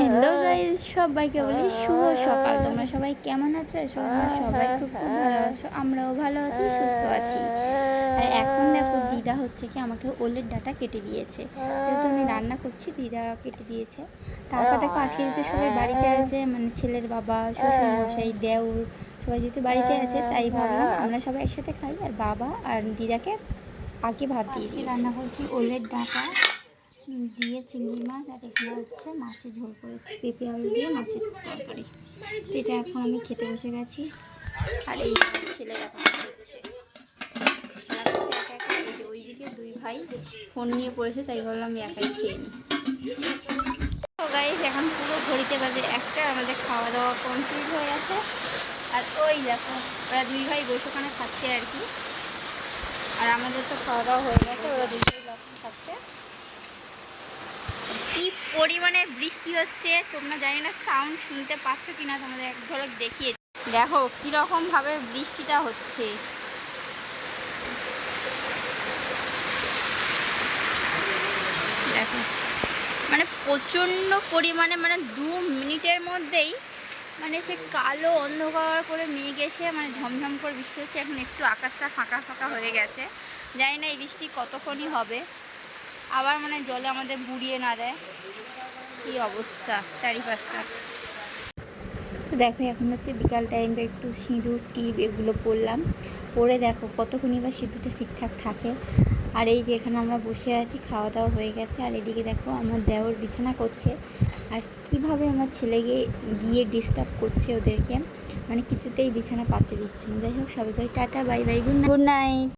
Hello guys সবাইকে বলি শুভ সকাল। তোমরা সবাই কেমন আছো? এসব সবাই খুব খুব ভালো আছো আমরাও ভালো আছি সুস্থ আছি। আর এখন দেখো দিদা হচ্ছে কি আমাকে ওলের ডাটা কেটে দিয়েছে। যেহেতু আমি রান্না করছি দিদা কেটে দিয়েছে। তারপর দেখো আজকে যেহেতু সবাই বাড়িতে আছে মানে ছেলের বাবা শ্বশুর মশাই দেওর সবাই যেহেতু বাড়িতে আছে তাই ভাবলাম আমরা সবাই একসাথে খাই। আর বাবা আর দিদাকে আগে ভাত দিয়ে দিয়েছি। রান্না করছি ওলের ডাটা। দিয়ে চিংড়ি মাছ আর এখানে হচ্ছে মাছের ঝোল করেছি, পেঁপে আলু দিয়ে মাছের তরকারি। এটা এখন আমি খেতে বসে গেছি। আর এই ছেলে এখন হচ্ছে ওইদিকে দুই ভাই ফোন নিয়ে পড়েছে, তাই বললাম আমি একাই খেয়ে নিই। গাইস এখন পুরো ঘড়িতে বাজে একটা, আমাদের খাওয়া দাওয়া কমপ্লিট হয়ে গেছে। আর ওই দেখো, ওরা দুই ভাই বসে খাচ্ছে আর কি। আর আমাদের তো খাওয়া দাওয়া হয়ে গেছে, ওরা দুই ভাই খাচ্ছে। পরিমাণে বৃষ্টি হচ্ছে, তোমরা জানি না সাউন্ড শুনতে পাচ্ছ কিনা, তোমাদের এক ঝলক দেখিয়ে দেখো কীরকম ভাবে বৃষ্টিটা হচ্ছে। দেখো মানে প্রচণ্ড পরিমাণে মানে দু মিনিটের মধ্যেই মানে সে কালো অন্ধকার করে মেঘ এসে মানে ঝমঝম করে বৃষ্টি হচ্ছে। এখন একটু আকাশটা ফাঁকা ফাঁকা হয়ে গেছে। জানি না এই বৃষ্টি কতক্ষণই হবে। আবার মানে জলে আমাদের বুড়িয়ে না দেয়। কি অবস্থা চারিপাশটা? তো দেখো, এখন হচ্ছে বিকাল টাইমটা একটু সিঁদুর, টিপ এগুলো পরলাম। পরে দেখো কতক্ষণই বা সিঁদুরটা ঠিকঠাক থাকে। আর এই যে এখানে আমরা বসে আছি, খাওয়া দাওয়া হয়ে গেছে। আর এদিকে দেখো আমার দেওর বিছানা করছে। আর কীভাবে আমার ছেলেকে গিয়ে ডিস্টার্ব করছে ওদেরকে? মানে কিছুতেই বিছানা পাতে দিচ্ছে না। যাই হোক সবাইকে tata, bye bye good night